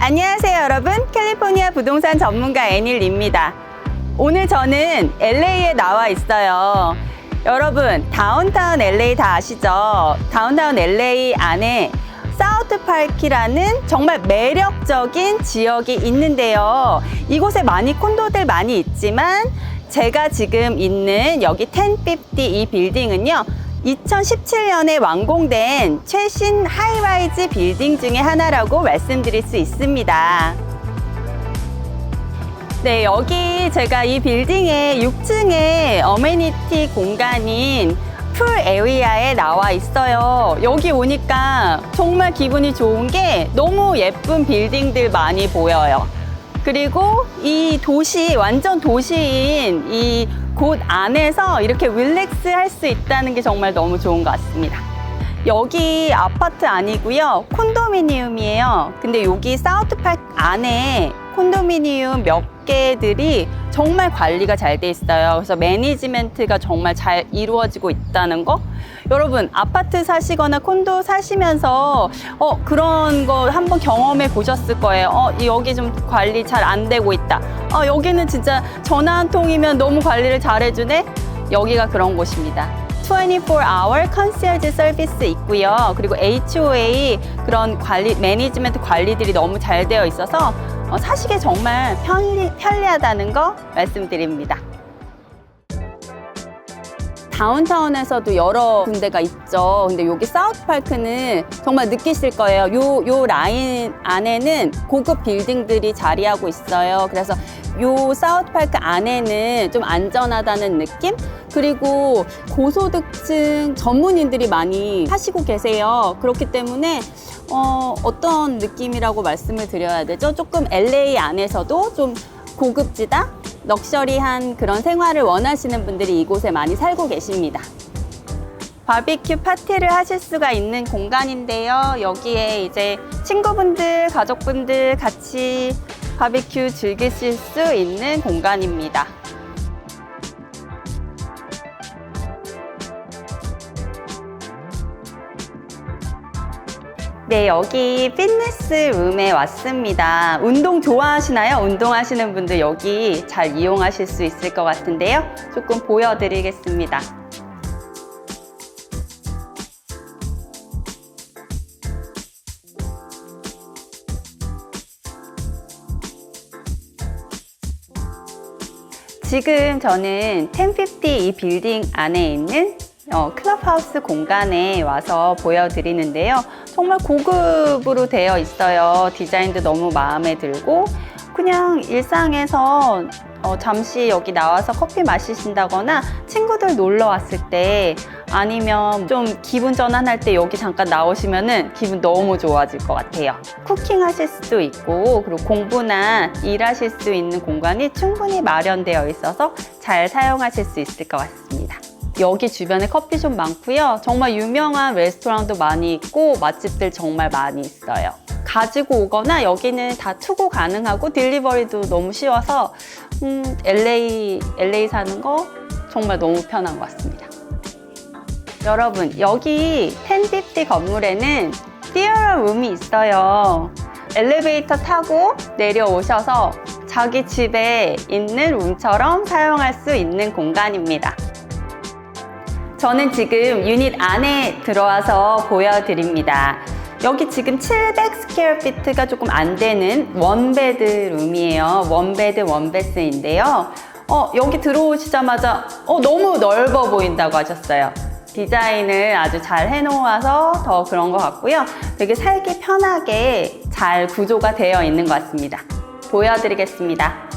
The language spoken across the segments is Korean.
안녕하세요 여러분. 캘리포니아 부동산 전문가 애닐입니다. 오늘 저는 LA에 나와 있어요. 여러분 다운타운 LA 다 아시죠? 다운타운 LA 안에 사우트 파크라는 정말 매력적인 지역이 있는데요. 이곳에 많이 콘도들 많이 있지만 제가 지금 있는 여기 1050 이 빌딩은요 2017년에 완공된 최신 하이라이즈 빌딩 중에 하나라고 말씀드릴 수 있습니다. 네, 여기 제가 이 빌딩의 6층에 어메니티 공간인 풀 에리아에 나와 있어요. 여기 오니까 정말 기분이 좋은 게 너무 예쁜 빌딩들 많이 보여요. 그리고 이 도시, 완전 도시인 이 곳 안에서 이렇게 릴렉스 할 수 있다는 게 정말 너무 좋은 것 같습니다. 여기 아파트 아니고요. 콘도미니움이에요. 근데 여기 사우트파크 안에 콘도미니움 몇 개들이 정말 관리가 잘 돼 있어요. 그래서 매니지멘트가 정말 잘 이루어지고 있다는 거. 여러분, 아파트 사시거나 콘도 사시면서 어, 그런 거 한번 경험해 보셨을 거예요. 어, 이- 여기 좀 관리 잘 안 되고 있다. 어, 여기는 진짜 전화 한 통이면 너무 관리를 잘 해주네. 여기가 그런 곳입니다. 24hour 컨시얼지 서비스 있고요. 그리고 HOA 그런 관리 매니지멘트 관리들이 너무 잘 되어 있어서 어, 사시기에 정말 편리, 편리하다는 거 말씀드립니다. 다운타운에서도 여러 군데가 있죠. 근데 여기 사우스파크는 정말 느끼실 거예요. 요, 요 라인 안에는 고급 빌딩들이 자리하고 있어요. 그래서 요 사우스파크 안에는 좀 안전하다는 느낌? 그리고 고소득층 전문인들이 많이 사시고 계세요. 그렇기 때문에 어, 어떤 느낌이라고 말씀을 드려야 되죠? 조금 LA 안에서도 좀 고급지다? 럭셔리한 그런 생활을 원하시는 분들이 이곳에 많이 살고 계십니다. 바비큐 파티를 하실 수가 있는 공간인데요. 여기에 이제 친구분들, 가족분들 같이 바비큐 즐기실 수 있는 공간입니다. 네, 여기 피트니스 룸에 왔습니다. 운동 좋아하시나요? 운동하시는 분들 여기 잘 이용하실 수 있을 것 같은데요. 조금 보여드리겠습니다. 지금 저는 1050이 빌딩 안에 있는 어, 클럽하우스 공간에 와서 보여드리는데요. 정말 고급으로 되어 있어요. 디자인도 너무 마음에 들고 그냥 일상에서 어, 잠시 여기 나와서 커피 마시신다거나 친구들 놀러 왔을 때 아니면 좀 기분 전환할 때 여기 잠깐 나오시면은 기분 너무 좋아질 것 같아요. 쿠킹 하실 수도 있고 그리고 공부나 일하실 수 있는 공간이 충분히 마련되어 있어서 잘 사용하실 수 있을 것 같습니다. 여기 주변에 커피숍 많고요. 정말 유명한 레스토랑도 많이 있고 맛집들 정말 많이 있어요. 가지고 오거나 여기는 다 투고 가능하고 딜리버리도 너무 쉬워서 음, LA LA 사는 거 정말 너무 편한 것 같습니다. 여러분 여기 1050 건물에는 띠어러 룸이 있어요. 엘리베이터 타고 내려오셔서 자기 집에 있는 룸처럼 사용할 수 있는 공간입니다. 저는 지금 유닛 안에 들어와서 보여드립니다. 여기 지금 700 스퀘어 피트가 조금 안 되는 원베드 룸이에요. 원베드 원베스인데요. 어, 여기 들어오시자마자 어, 너무 넓어 보인다고 하셨어요. 디자인을 아주 잘 해놓아서 더 그런 것 같고요. 되게 살기 편하게 잘 구조가 되어 있는 것 같습니다. 보여드리겠습니다.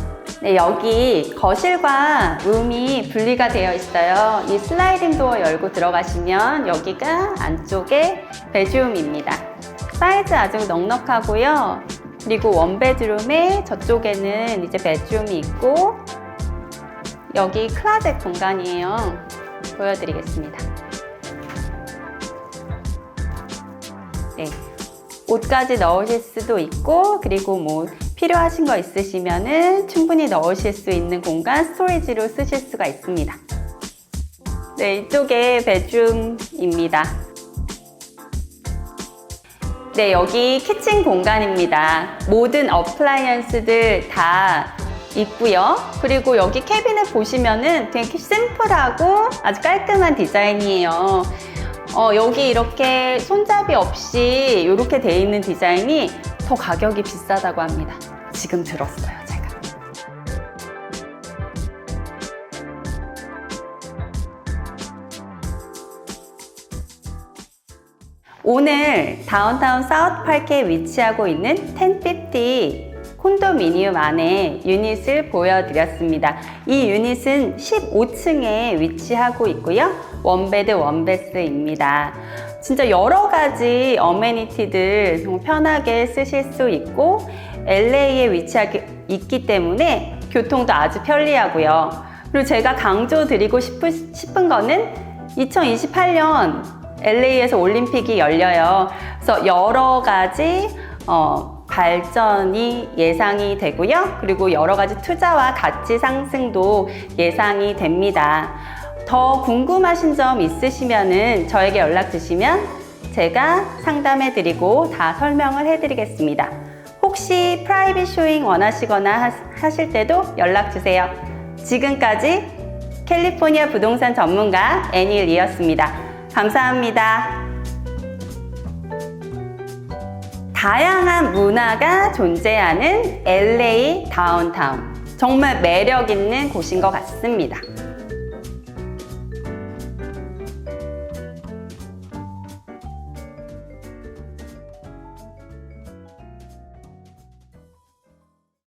네, 여기 거실과 룸이 분리가 되어 있어요. 이 슬라이딩 도어 열고 들어가시면 여기가 안쪽에 베드룸입니다. 사이즈 아주 넉넉하고요. 그리고 원베드룸에 저쪽에는 이제 베드룸이 있고 여기 클라젯 공간이에요. 보여드리겠습니다. 네. 옷까지 넣으실 수도 있고 그리고 뭐 필요하신 거 있으시면은 충분히 넣으실 수 있는 공간 스토리지로 쓰실 수가 있습니다. 네, 이쪽에 베드룸입니다. 네, 여기 키친 공간입니다. 모든 어플라이언스들 다 있고요. 그리고 여기 캐비넷 보시면은 되게 심플하고 아주 깔끔한 디자인이에요. 어, 여기 이렇게 손잡이 없이 이렇게 돼 있는 디자인이 더 가격이 비싸다고 합니다. 지금 들었어요, 제가. 오늘 다운타운 사우스파크에 위치하고 있는 1050 콘도미니움 안에 유닛을 보여드렸습니다. 이 유닛은 15층에 위치하고 있고요. 원베드 원베스입니다. 진짜 여러 가지 어메니티들 편하게 쓰실 수 있고 LA에 위치하고 있기 때문에 교통도 아주 편리하고요. 그리고 제가 강조드리고 싶은, 싶은 거는 2028년 LA에서 올림픽이 열려요. 그래서 여러 가지 어, 발전이 예상이 되고요. 그리고 여러 가지 투자와 가치 상승도 예상이 됩니다. 더 궁금하신 점 있으시면은 저에게 연락 주시면 제가 상담해 드리고 다 설명을 해 드리겠습니다. 혹시 프라이빗 쇼잉 원하시거나 하- 하실 때도 연락 주세요. 지금까지 캘리포니아 부동산 전문가 애닐이었습니다. 감사합니다. 다양한 문화가 존재하는 LA 다운타운. 정말 매력 있는 곳인 것 같습니다.